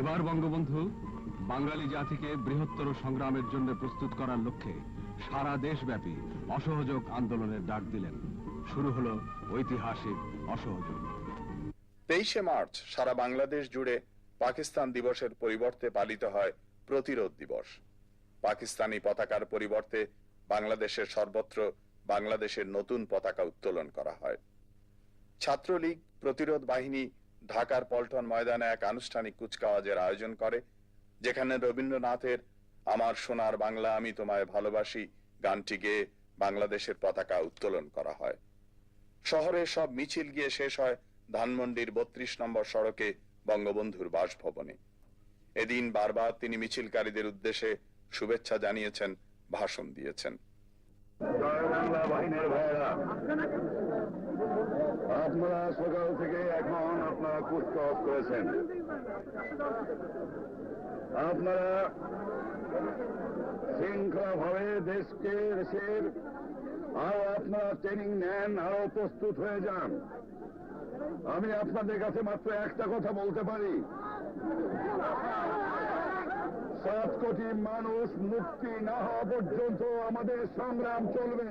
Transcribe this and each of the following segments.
এবার বঙ্গবন্ধু বাঙালি জাতিকে বৃহত্তর সংগ্রামের জন্য প্রস্তুত করার লক্ষ্যে সারা দেশব্যাপী অসহযোগ আন্দোলনের ডাক দিলেন। শুরু হলো ঐতিহাসিক অসহযোগ। তেইশে মার্চ সারা বাংলাদেশ জুড়ে পাকিস্তান দিবসের পরিবর্তে পালিত হয় প্রতিরোধ দিবস। পাকিস্তানি পতাকার পরিবর্তে বাংলাদেশের সর্বত্র বাংলাদেশের নতুন পতাকা উত্তোলন করা হয়। ছাত্রলীগ প্রতিরোধ বাহিনী ঢাকার পল্টন ময়দানে এক আনুষ্ঠানিক কুচকাওয়াজের আয়োজন করে, যেখানে রবীন্দ্রনাথের আমার সোনার বাংলা, আমি তোমায় ভালোবাসি গানটি গেয়ে বাংলাদেশের পতাকা উত্তোলন করা হয়। শহরে সব মিছিল গিয়ে শেষ হয় ধানমন্ডির বত্রিশ নম্বর সড়কে বঙ্গবন্ধুর বাসভবনে। এদিন বারবার তিনি মিছিলকারীদের উদ্দেশ্যে শুভেচ্ছা জানিয়েছেন, ভাষণ দিয়েছেন। আপনারা সকাল থেকে এখন আপনারা কুচকাওয়াজ করেছেন। আপনারা শৃঙ্খলা ভাবে দেশকে দেশের আরও আপনারা ট্রেনিং নেন, আরও প্রস্তুত হয়ে যান। আমি আপনাদের কাছে মাত্র একটা কথা বলতে পারি। সাত কোটি মানুষ মুক্তি না হওয়া পর্যন্ত আমাদের সংগ্রাম চলবে।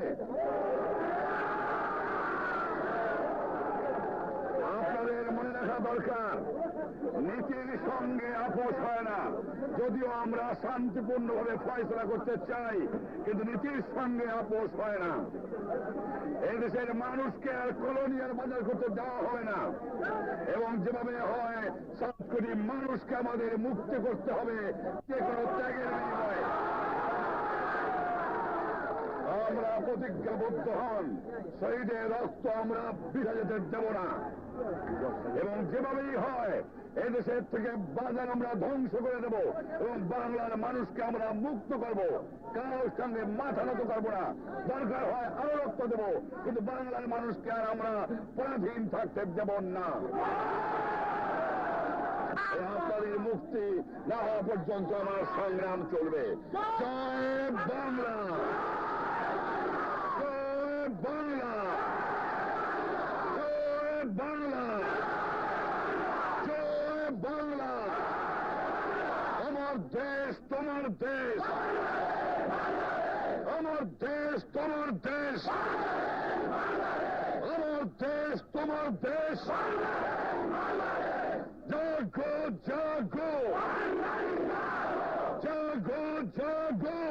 দরকার। নীতির সঙ্গে আপোষ হয় না। যদিও আমরা শান্তিপূর্ণভাবে ফয়সলা করতে চাই, কিন্তু নীতির সঙ্গে আপোষ হয় না। এদেশের মানুষকে আর কলোনিয়ার বাজার করতে দেওয়া হবে না। এবং যেভাবে হয় সাত কোটি মানুষকে আমাদের মুক্তি করতে হবে, যে কোনো ত্যাগের বিনিময়ে। আমরা প্রতিজ্ঞাবদ্ধ হন। শহীদের রক্ত আমরা বিধা দেব না। এবং যেভাবেই হয়, এদেশের থেকে বাজার আমরা ধ্বংস করে দেব এবং বাংলার মানুষকে আমরা মুক্ত করব। কারোর সঙ্গে মাথা নত করব না। দরকার হয় আরও রক্ত দেব। কিন্তু বাংলার মানুষকে আর আমরা পরাধীন থাকতে দেব না। আপনাদের মুক্তি না হওয়া পর্যন্ত আমার সংগ্রাম চলবে। জয় বাংলা জয় বাংলা জয় বাংলা জয় বাংলা আমার দেশ তোমার দেশ আমার দেশ তোমার দেশ আমার দেশ তোমার দেশ জাগো জাগো জাগো জাগো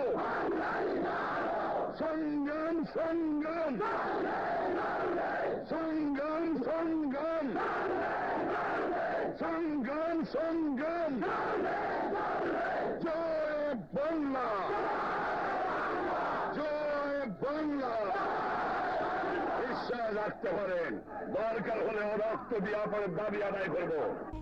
সংগ্রাম সংগ্রাম সংগ্রাম সংগ্রাম সংগ্রাম সংগ্রাম জয় বাংলা। জয় বাংলা। বিশ্বাস রাখতে পারেন। দরকার হলে রক্ত দিয়ে আপনার দাবি আদায় করব।